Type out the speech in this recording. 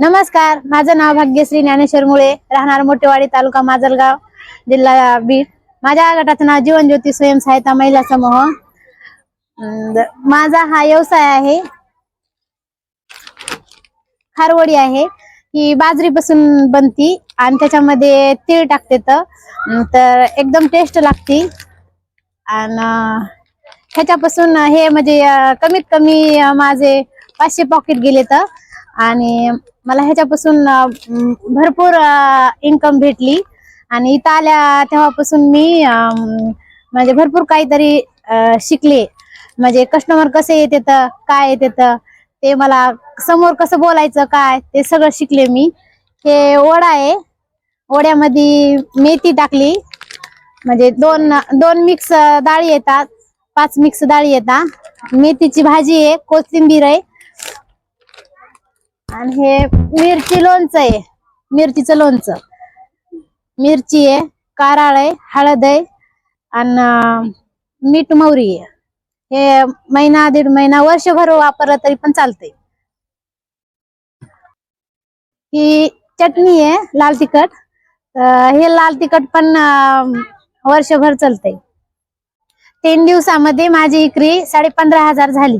नमस्कार माझं नाव भाग्यश्री ज्ञानेश्वर मुळे राहणार मोठेवाडी तालुका माजलगाव जिल्हा बीड. माझ्या गटाचं नाव जीवन ज्योती स्वयं सहायता महिला समूह. माझा हा व्यवसाय आहे. खारवडी आहे. ही बाजरीपासून बनती आणि त्याच्यामध्ये तीळ टाकते तर एकदम टेस्ट लागती. आणि ह्याच्यापासून हे म्हणजे कमीत कमी माझे पाचशे पॉकेट गेले तर. आणि मला ह्याच्यापासून भरपूर इन्कम भेटली. आणि इथं आल्या तेव्हापासून मी म्हणजे भरपूर काहीतरी शिकले. म्हणजे कस्टमर कसे येते तर काय येते तर ते मला समोर कसं बोलायचं काय ते सगळं शिकले मी. हे ओढा आहे. ओढ्यामध्ये मेथी टाकली. म्हणजे दोन दोन मिक्स डाळी येतात. पाच मिक्स डाळी येतात. मेथीची भाजी आहे कोथिंबीर आहे. आणि हे मिरची लोणचं आहे. मिरचीचं लोणचं. मिरची आहे कारळ आहे हळद आहे आणि मीठ मोहरी आहे. हे महिना दीड महिना वर्षभर वापरलं तरी पण चालतंय. ही चटणी आहे लाल तिखट. अं, हे लाल तिखट पण वर्षभर चालतंय. तीन दिवसामध्ये माझी इकरी साडे पंधरा हजार झाली.